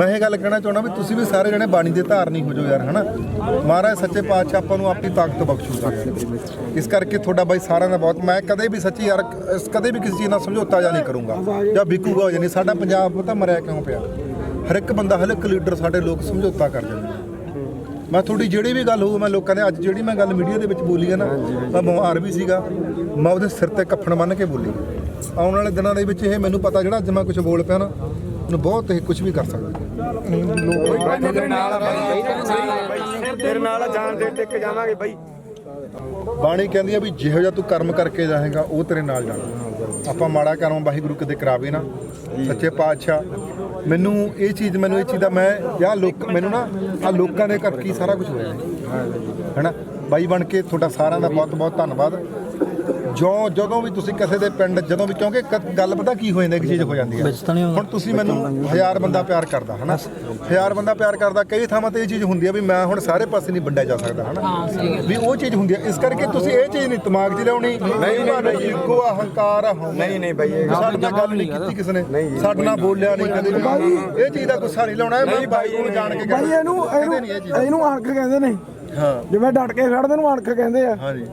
ਮੈਂ ਇਹ ਗੱਲ ਕਹਿਣਾ ਚਾਹੁੰਦਾ ਵੀ ਤੁਸੀਂ ਵੀ ਸਾਰੇ ਜਣੇ ਬਾਣੀ ਦੇ ਧਾਰਨੀ ਹੋ ਜਾਓ ਯਾਰ, ਹਨਾ? ਮਹਾਰਾਜ, ਸੱਚੇ ਪਾਤਸ਼ਾਹ ਆਪਾਂ ਨੂੰ ਆਪਣੀ ਤਾਕਤ ਬਖਸ਼ੂਗਾ ਇਸ ਕਰਕੇ ਤੁਹਾਡਾ ਬਾਈ ਸਾਰਿਆਂ ਦਾ ਬਹੁਤ, ਮੈਂ ਕਦੇ ਵੀ ਸੱਚੀ ਯਾਰ ਕਦੇ ਵੀ ਕਿਸੇ ਚੀਜ਼ ਨਾਲ ਸਮਝੌਤਾ ਜਾਂ ਨਹੀਂ ਕਰੂੰਗਾ। ਜਾਂ ਵਿਕੂਗਾ ਹੋ ਜਾਣੀ ਸਾਡਾ ਪੰਜਾਬ ਤਾਂ ਮਰਿਆ ਕਿਉਂ ਪਿਆ? ਹਰ ਇੱਕ ਬੰਦਾ, ਹਰ ਇੱਕ ਲੀਡਰ ਸਾਡੇ ਲੋਕ ਸਮਝੌਤਾ ਕਰ ਜਾਂਦੇ ਨੇ। ਮੈਂ ਤੁਹਾਡੀ ਜਿਹੜੀ ਵੀ ਗੱਲ ਹੋਊ, ਮੈਂ ਲੋਕਾਂ ਦੇ, ਅੱਜ ਜਿਹੜੀ ਮੈਂ ਗੱਲ ਮੀਡੀਆ ਦੇ ਵਿੱਚ ਬੋਲੀ ਹੈ ਨਾ, ਮੈਂ ਬਿਮਾਰ ਵੀ ਸੀਗਾ, ਮੈਂ ਉਹਦੇ ਸਿਰ ਤੇ ਕੱਫਣ ਬੰਨ੍ਹ ਕੇ ਬੋਲੀ। ਆਉਣ ਵਾਲੇ ਦਿਨਾਂ ਦੇ ਵਿੱਚ ਇਹ ਮੈਨੂੰ ਪਤਾ ਜਿਹੜਾ ਅੱਜ ਮੈਂ ਕੁਝ ਬੋਲ ਪਿਆ ਨਾ ਮੈਨੂੰ ਬਹੁਤ ਇਹ ਕੁਝ ਵੀ ਕਰ ਸਕਦਾ। ਤੇਰੇ ਨਾਲ ਤੇਰੇ ਨਾਲ ਜਾਣ ਦੇ ਟਿਕ ਜਾਵਾਂਗੇ ਬਾਈ ਬਾਣੀ ਕਹਿੰਦੀ ਆ ਵੀ ਜਿਹੋ ਜਿਹਾ ਤੂੰ ਕਰਮ ਕਰਕੇ ਜਾਏਗਾ ਉਹ ਤੇਰੇ ਨਾਲ ਜਾਣਾ। ਆਪਾਂ ਮਾੜਾ ਕਰਮ ਵਾਹਿਗੁਰੂ ਕਿਤੇ ਕਰਾਵੇ ਨਾ। ਸੱਚੇ ਪਾਤਸ਼ਾਹ ਮੈਨੂੰ ਇਹ ਚੀਜ਼ ਮੈਨੂੰ ਇਹ ਚੀਜ਼ ਦਾ ਮੈਂ ਯਾ ਲੋਕ ਮੈਨੂੰ ਨਾ ਆ ਲੋਕਾਂ ਦੇ ਕਰਕੇ ਹੀ ਸਾਰਾ ਕੁਝ ਹੋਇਆ। ਹੈਨਾ? ਬਾਈ ਬਣ ਕੇ ਤੁਹਾਡਾ ਸਾਰਿਆਂ ਦਾ ਬਹੁਤ ਬਹੁਤ ਧੰਨਵਾਦ। ਜੋ ਜਦੋਂ ਵੀ ਤੁਸੀਂ ਕਿਸੇ ਦੇ ਪਿੰਡ ਜਦੋਂ ਵੀ ਕਿਉਂਕਿ ਕ- ਗੱਲ ਪਤਾ ਕੀ ਹੋ ਜਾਂਦਾ ਇੱਕ ਚੀਜ਼ ਹੋ ਜਾਂਦੀ ਹੈ। ਹੁਣ ਤੁਸੀਂ ਮੈਨੂੰ ਹਜ਼ਾਰ ਬੰਦਾ ਪਿਆਰ ਕਰਦਾ ਹਨਾ? ਹਜ਼ਾਰ ਬੰਦਾ ਪਿਆਰ ਕਰਦਾ ਕਈ ਥਾਵਾਂ ਤੇ ਇਹ ਚੀਜ਼ ਹੁੰਦੀ ਹੈ ਵੀ ਮੈਂ ਹੁਣ ਸਾਰੇ ਪਾਸੇ ਨਹੀਂ ਵੰਡਿਆ ਜਾ ਸਕਦਾ ਹਨਾ? ਵੀ ਉਹ ਚੀਜ਼ ਹੁੰਦੀ ਹੈ। ਇਸ ਕਰਕੇ ਤੁਸੀਂ ਇਹ ਚੀਜ਼ ਨਹੀਂ ਦਿਮਾਗ 'ਚ ਲਿਆਉਣੀ। ਨਹੀਂ ਨਹੀਂ ਈਗੋ ਅਹੰਕਾਰ ਆ ਹਉਮੈ। ਨਹੀਂ ਨਹੀਂ ਬਾਈ ਇਹ ਸਾਡੇ ਨਾਲ ਗੱਲ ਨਹੀਂ ਕੀਤੀ ਕਿਸੇ ਨੇ। ਸਾਡੇ ਨਾਲ ਬੋਲਿਆ ਨਹੀਂ ਕਦੇ ਵੀ। ਇਹ ਚੀਜ਼ ਦਾ ਗੁੱਸਾ ਨਹੀਂ ਲਾਉਣਾ ਮੈਂ ਬਾਈ ਨੂੰ ਜਾਣ ਕੇ ਬਾਈ ਇਹਨੂੰ ਇਹਨੂੰ ਅਣਖ ਕਹਿੰਦੇ ਨੇ। ਹਾਂ। ਜਿਵੇਂ ਡਟ ਕੇ ਖੜਦੇ ਨੂੰ ਅਣਖ ਕਹਿੰਦੇ ਆ। ਹਾਂਜੀ।